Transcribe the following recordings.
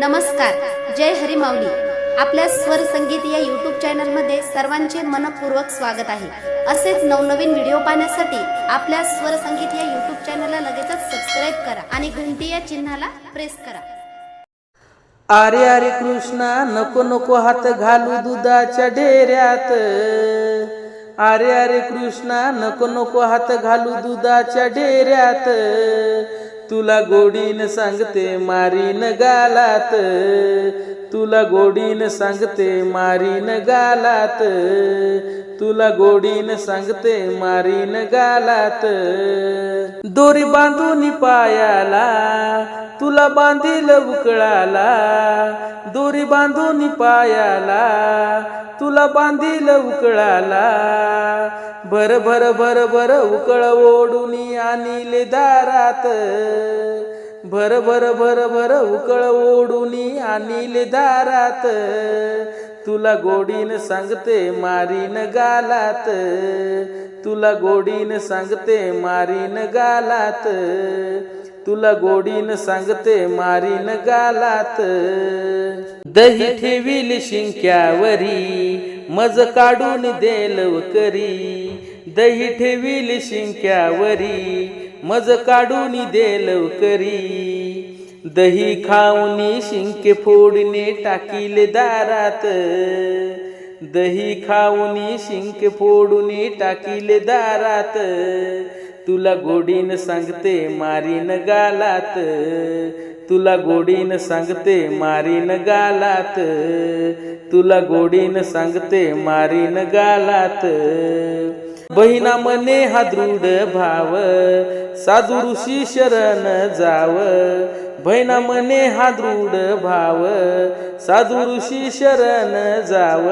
नमस्कार जय हरी माऊली आपल्या स्वर संगीत या युट्यूब चॅनलमध्ये सर्वांचे मनपूर्वक स्वागत आहे. असेच नवनवीन व्हिडिओ पाहण्यासाठी आपल्या स्वर संगीत या युट्यूब चॅनलला लगेचच सबस्क्राईब करा आणि घंटी या चिन्हाला प्रेस करा. अरे अरे कृष्णा नको नको हात घालू दुधाच्या डेऱ्यात. अरे अरे कृष्णा नको नको हात घालू दुधाच्या डेऱ्यात. तुला गोडीन सांगते मारीन गालात. तुला गोडीन सांगते मारीन गालात. तुला गोडीन सांगते मारीन गालात. दोरी बांधून पायाला तुला बांधील उकळाला दोरी बांधून पायाला तुला बांधील उकळाला. भर भर भर भर उकळ ओढून आणीले दारात. भर भर भर भर उकळ ओढून आणीले दारात. तुला गोडीन सांगते मारीन गालात. तुला गोडीन सांगते मारीन गालात. तुला गोडीन सांगते मारीन गालात. दही ठेवील शिंक्यावरी मज काढून देलव करी दही ठेवील शिंक्यावरी मज काढून देलव करी दही खाऊनी शिंके फोडणे टाकीले दारात. दही खाऊनी शिंके फोडून टाकीले दारात. तुला गोडीन सांगते मारीन गालात. तुला गोडीन सांगते मारीन गालात. तुला गोडीन सांगते मारीन गालात. बहिणा मने हा दृढ भाव साधू ऋषी शरण जाव. बहिणा मने हा दृढ भाव साधू ऋषी शरण जाव.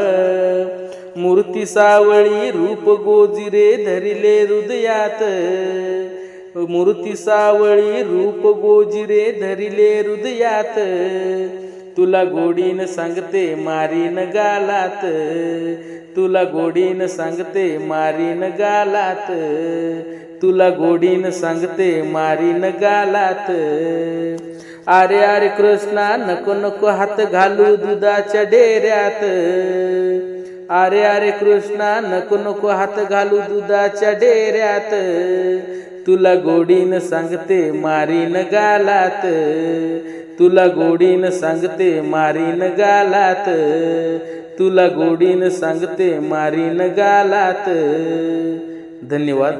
मूर्ती सावळी रूप गोजिरे धरिले हृदयात. मूर्ती सावळी रूप गोजिरे धरिले हृदयात. तुला गोडीन सांगते मारीन गालात. तुला गोडीन सांगते मारीन गालात. तुला गोडीन सांगते मारीन गालात. अरे अरे कृष्णा नको नको हात घालू दुधाच्या डेऱ्यात. अरे अरे कृष्णा नको नको हात घालू दुधाच्या डेऱ्यात. तुला गोडीन सांगते मारीन गालात. तुला गोडीन सांगते मारीन गालात. तुला गोडीन सांगते मारीन गालात. धन्यवाद.